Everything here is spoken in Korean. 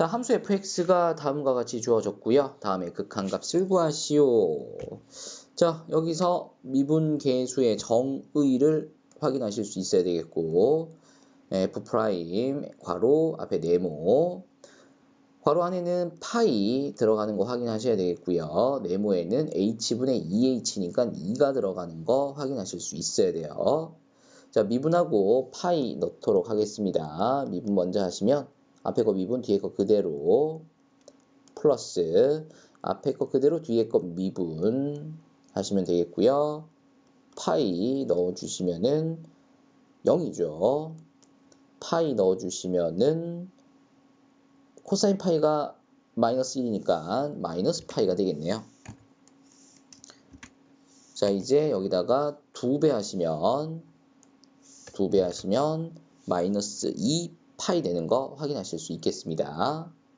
자, 함수 fx가 다음과 같이 주어졌고요. 다음에 극한값을 구하시오. 자, 여기서 미분 계수의 정의를 확인하실 수 있어야 되겠고 f 프라임 괄호 앞에 네모 괄호 안에는 파이 들어가는 거 확인하셔야 되겠고요. 네모에는 h분의 2h니까 2가 들어가는 거 확인하실 수 있어야 돼요. 자, 미분하고 파이 넣도록 하겠습니다. 미분 먼저 하시면 앞에 거 미분, 뒤에 거 그대로 플러스 앞에 거 그대로 뒤에 거 미분 하시면 되겠고요. 파이 넣어주시면은 0이죠. 파이 넣어주시면은 코사인 파이가 마이너스 1이니까 마이너스 파이가 되겠네요. 자, 이제 여기다가 2배 하시면 2배 하시면 마이너스 2 파이 되는 거 확인하실 수 있겠습니다.